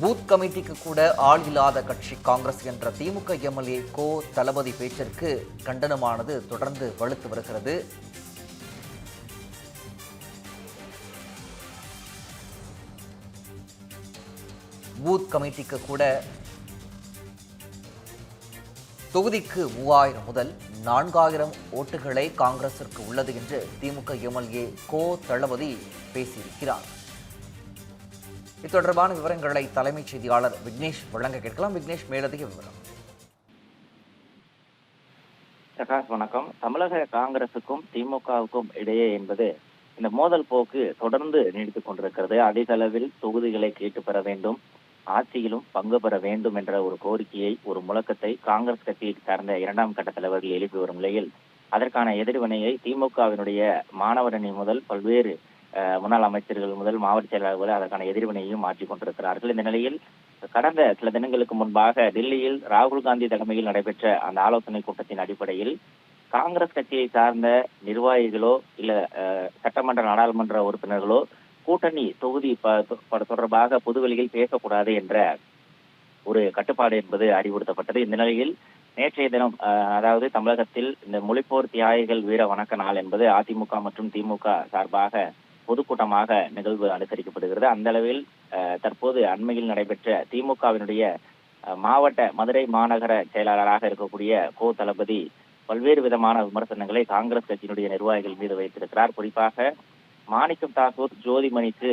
Booth கமிட்டிக்கு கூட ஆள் இல்லாத கட்சி காங்கிரஸ் என்ற திமுக எம்எல்ஏ கோ தளபதி பேச்சிற்கு கண்டனமானது தொடர்ந்து வலுத்து வருகிறது. பூத் கமிட்டிக்கு கூட தொகுதிக்கு மூவாயிரம் முதல் நான்காயிரம் ஓட்டுகளே காங்கிரசிற்கு உள்ளது என்று திமுக எம்எல்ஏ கோ தளபதி பேசியிருக்கிறார். இது தொடர்பான விவரங்களை தலைமைச் செய்தியாளர் விக்னேஷ் வழங்க கேட்கலாம். விக்னேஷ் மேலதிக விவரம். பிரகாஷ் வணக்கம். தமிழக காங்கிரசுக்கும் திமுகவுக்கும் இடையே என்பது இந்த மோதல் போக்கு தொடர்ந்து நீடித்துக் கொண்டிருக்கிறது. அதிக அளவில் தொகுதிகளை கேட்டு பெற வேண்டும் ஆட்சியிலும் பங்கு பெற வேண்டும் என்ற ஒரு கோரிக்கையை ஒரு முழக்கத்தை காங்கிரஸ் கட்சியை சார்ந்த இரண்டாம் கட்ட தலைவர்கள் எழுப்பி வரும் நிலையில் அதற்கான எதிர்வினையை திமுகவினுடைய மாணவரணி முதல் பல்வேறு முன்னாள் அமைச்சர்கள் முதல் மாவட்ட செயலாளர்கள் அதற்கான எதிர்வினையையும் மாற்றிக் கொண்டிருக்கிறார்கள். இந்த நிலையில் கடந்த சில தினங்களுக்கு முன்பாக டெல்லியில் ராகுல் காந்தி தலைமையில் நடைபெற்ற அந்த ஆலோசனை கூட்டத்தின் அடிப்படையில் காங்கிரஸ் கட்சியை சார்ந்த நிர்வாகிகளோ இல்ல அஹ், சட்டமன்ற நாடாளுமன்ற உறுப்பினர்களோ கூட்டணி தொகுதி ப- தொடர்பாக பொதுவெளியில் பேசக்கூடாது என்ற ஒரு கட்டுப்பாடு என்பது அறிவுறுத்தப்பட்டது. இந்த நிலையில் நேற்றைய தினம் அதாவது தமிழகத்தில் இந்த மொழிப்போர் தியாகிகள் வீர வணக்க நாள் என்பது அதிமுக மற்றும் திமுக சார்பாக பொதுக்கூட்டமாக நிகழ்வு அனுசரிக்கப்படுகிறது. அந்த அளவில் தற்போது அண்மையில் நடைபெற்ற திமுகவினுடைய மாவட்ட மதுரை மாநகர செயலாளராக இருக்கக்கூடிய கோ தளபதி பல்வேறு விதமான விமர்சனங்களை காங்கிரஸ் கட்சியினுடைய நிர்வாகிகள் மீது வைத்திருக்கிறார். குறிப்பாக மாணிக்கம் தாக்கூர் ஜோதிமணிக்கு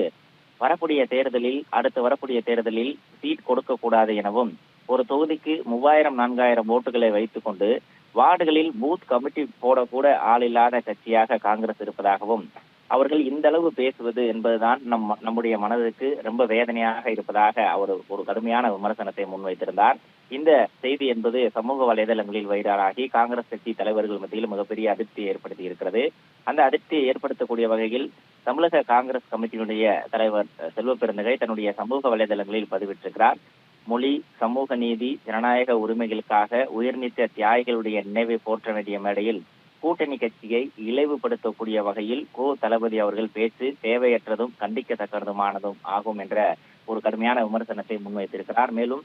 வரக்கூடிய தேர்தலில் அடுத்து வரக்கூடிய தேர்தலில் சீட் கொடுக்க கூடாது எனவும் ஒரு தொகுதிக்கு மூவாயிரம் நான்காயிரம் ஓட்டுகளை வைத்துக் கொண்டு வார்டுகளில் பூத் கமிட்டி போடக்கூட ஆள் இல்லாத கட்சியாக காங்கிரஸ் இருப்பதாகவும் அவர்கள் இந்த அளவு பேசுவது என்பதுதான் நம் நம்முடைய மனதுக்கு ரொம்ப வேதனையாக இருப்பதாக அவர் ஒரு கடுமையான விமர்சனத்தை முன்வைத்திருந்தார். இந்த செய்தி என்பது சமூக வலைதளங்களில் வைரலாகி காங்கிரஸ் கட்சி தலைவர்கள் மத்தியில் மிகப்பெரிய அதிருப்தியை ஏற்படுத்தி இருக்கிறது. அந்த அதிருப்தியை ஏற்படுத்தக்கூடிய வகையில் தமிழக காங்கிரஸ் கமிட்டியினுடைய தலைவர் அஹ், செல்வ பெருந்தகை தன்னுடைய சமூக வலைதளங்களில் பதிவிட்டிருக்கிறார். மொழி சமூக நீதி ஜனநாயக உரிமைகளுக்காக உயர்நீத்த தியாகிகளுடைய நினைவை போற்ற வேண்டிய மேடையில் கூட்டணி கட்சியை இழிவுபடுத்தக்கூடிய வகையில் கோ தளபதி அவர்கள் பேச்சு தேவையற்றதும் கண்டிக்கத்தக்கதுமானதும் ஆகும் என்ற ஒரு கடுமையான விமர்சனத்தை முன்வைத்திருக்கிறார். மேலும்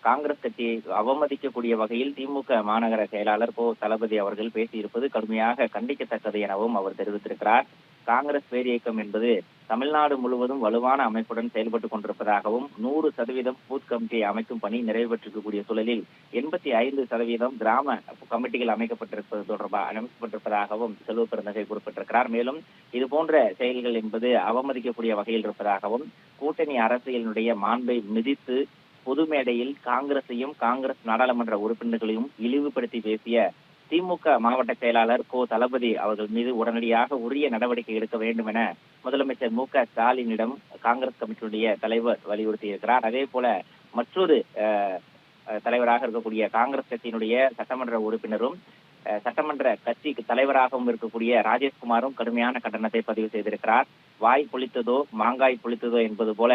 காங்கிரஸ் கட்சியை அவமதிக்கக்கூடிய வகையில் திமுக மாநகர செயலாளர் கோ தளபதி அவர்கள் பேசியிருப்பது கடுமையாக கண்டிக்கத்தக்கது எனவும் அவர் தெரிவித்திருக்கிறார். காங்கிரஸ் பேரியக்கம் என்பது தமிழ்நாடு முழுவதும் வலுவான அமைப்புடன் செயல்பட்டுக் கொண்டிருப்பதாகவும் நூறு சதவீதம் பூத் கமிட்டியை அமைக்கும் பணி நிறைவேற்றிருக்கக்கூடிய சூழலில் எண்பத்தி ஐந்து சதவீதம் கிராம கமிட்டிகள் அமைக்கப்பட்டிருப்பது தொடர்பாக அமைக்கப்பட்டிருப்பதாகவும் செல்வ பெருந்தகை குறிப்பிட்டிருக்கிறார். மேலும் இது போன்ற செயல்கள் என்பது அவமதிக்கக்கூடிய வகையில் இருப்பதாகவும் கூட்டணி அரசியலினுடைய மாண்பை மிதித்து பொது மேடையில் காங்கிரசையும் காங்கிரஸ் நாடாளுமன்ற உறுப்பினர்களையும் இழிவுபடுத்தி பேசிய திமுக மாவட்ட செயலாளர் கோ தளபதி அவர்கள் மீது உடனடியாக உரிய நடவடிக்கை எடுக்க வேண்டும் என முதலமைச்சர் மு க ஸ்டாலினிடம் காங்கிரஸ் கமிட்டியுடைய தலைவர் வலியுறுத்தி இருக்கிறார் அதே போல மற்றொரு அஹ், அஹ், தலைவராக இருக்கக்கூடிய காங்கிரஸ் கட்சியினுடைய சட்டமன்ற உறுப்பினரும் சட்டமன்ற கட்சிக்கு தலைவராகவும் இருக்கக்கூடிய ராஜேஷ்குமாரும் கடுமையான கண்டனத்தை பதிவு செய்திருக்கிறார். வாய் பொழித்ததோ மாங்காய் புளித்ததோ என்பது போல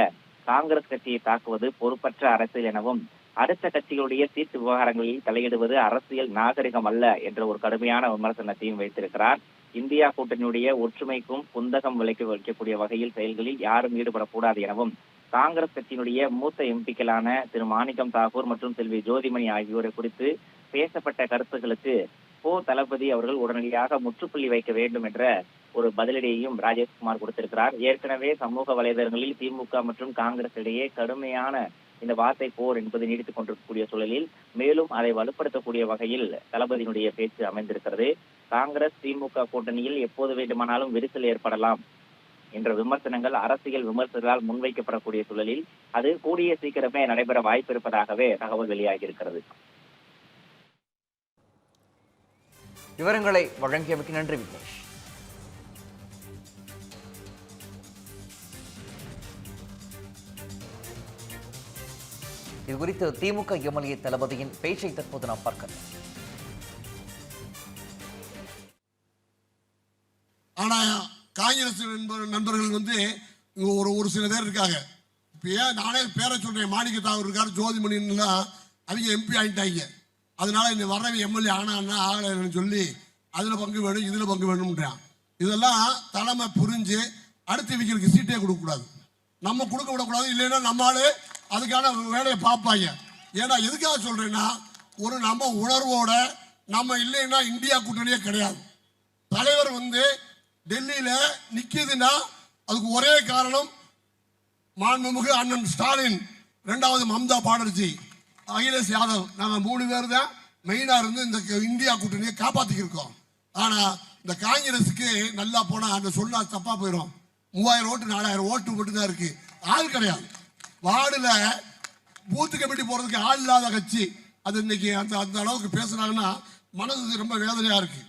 காங்கிரஸ் கட்சியை தாக்குவது பொறுப்பற்ற அரசியல் எனவும் அடுத்த கட்சிகளுடைய சீட்டு விவகாரங்களில் தலையிடுவது அரசியல் நாகரிகம் அல்ல என்ற ஒரு கடுமையான விமர்சனத்தையும் வைத்திருக்கிறார். இந்தியா கூட்டணியுடைய ஒற்றுமைக்கும் குந்தகம் விலைக்கு வைக்கக்கூடிய வகையில் செயல்களில் யாரும் ஈடுபடக்கூடாது எனவும் காங்கிரஸ் கட்சியினுடைய மூத்த எம்பிக்களான திரு. மாணிக்கம் தாகூர் மற்றும் செல்வி ஜோதிமணி ஆகியோரை குறித்து பேசப்பட்ட கருத்துக்களுக்கு போ தளபதி அவர்கள் உடனடியாக முற்றுப்புள்ளி வைக்க வேண்டும் என்ற ஒரு பதிலடியையும் ராஜேஷ்குமார் கொடுத்திருக்கிறார். ஏற்கனவே சமூக வலைதளங்களில் திமுக மற்றும் காங்கிரஸ் இடையே கடுமையான இந்த வார்த்தை போர் என்பது நீடித்துக் கொண்டிருக்கக்கூடிய சூழலில் மேலும் அதை வலுப்படுத்தக்கூடிய வகையில் தளபதியினுடைய பேச்சு அமைந்திருக்கிறது. காங்கிரஸ் திமுக கூட்டணியில் எப்போது வேண்டுமானாலும் விரிசல் ஏற்படலாம் என்ற விமர்சனங்கள் அரசியல் விமர்சகர்களால் முன்வைக்கப்படக்கூடிய சூழலில் அது கூடிய சீக்கிரமே நடைபெற வாய்ப்பு இருப்பதாகவே தகவல் வெளியாகி இருக்கிறது விவரங்களை வழங்கியமைக்கு நன்றி விக்னேஷ். இது குறித்து திமுக எம்எல்ஏ தளபதியின் பேச்சை தற்போது நாம் பார்க்கலாம் ஆனா காங்கிரஸ் நண்பர்கள் வந்து ஒரு ஒரு சில பேர் இருக்காங்க. இப்போ ஏன் நானே பேரை சொல்றேன் மாணிக்க தாகூர் இருக்காரு ஜோதிமணின்லாம் அவங்க எம்பி ஆகிட்டாங்க அதனால இந்த வர்றவன் எம்எல்ஏ ஆனான்னா ஆகலைன்னு சொல்லி அதுல பங்கு வேணும் இதுல பங்கு வேணும்ன்றான். இதெல்லாம் தலைமை புரிஞ்சு அடுத்த இவங்களுக்கு சீட்டே கொடுக்கக்கூடாது. நம்ம கொடுக்க விடக்கூடாது இல்லைன்னா நம்ம அதுக்கான வேலையை பார்ப்பாங்க. ஏன்னா எதுக்காக சொல்றேன்னா ஒரு நம்ம உணர்வோட நம்ம இல்லைன்னா இந்தியா கூட்டணியே கிடையாது. தலைவர் வந்து டெல்லியில நிக்குதுன்னா அதுக்கு ஒரே காரணம் மாண்புமிகு அண்ணன் ஸ்டாலின் ரெண்டாவது மம்தா பானர்ஜி. அகிலேஷ் யாதவ். நாங்கள் மூணு பேர் தான் மெயினாக இருந்து இந்த இந்தியா கூட்டணியை காப்பாற்றிக்கிருக்கோம் ஆனால் இந்த காங்கிரஸுக்கு நல்லா போனால் அந்த சொன்னா தப்பாக போயிடும் மூவாயிரம் ஓட்டு நாலாயிரம் ஓட்டு மட்டும்தான் இருக்குது ஆள் கிடையாது. வார்டுல பூத்து கமிட்டி போறதுக்கு ஆள் இல்லாத கட்சி. அது இன்னைக்கு அந்த அந்த அளவுக்கு பேசுனாங்கன்னா மனது ரொம்ப வேதனையா இருக்கு.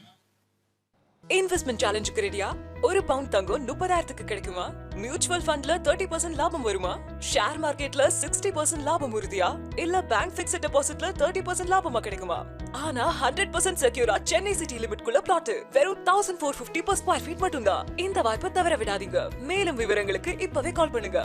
இன்வெஸ்ட்மெண்ட் சேலஞ்சுக்கு ரெடியா ஒரு பவுண்ட் தங்கம் முப்பதாயிரத்துக்கு கிடைக்குமா? மியூச்சுவல் ஃபண்ட்ல தேர்ட்டி பர்சன்ட் லாபம் வருமா? ஷேர் மார்க்கெட்ல சிக்ஸ்டி பர்சன்ட் லாபம் உறுதியா? இல்ல பேங்க் பிக்ஸ்ட் டெபாசிட்ல தேர்ட்டி பர்சன்ட் லாபமா கிடைக்குமா? ஆனா ஹண்ட்ரட் பர்சன்ட் செக்யூரா சென்னை சிட்டி லிமிட் குள்ள பிளாட் வெறும் thousand four fifty per square feet மட்டும் தான் இந்த வாய்ப்பை தவற விடாதீங்க. மேலும் விவரங்களுக்கு இப்பவே கால் பண்ணுங்க.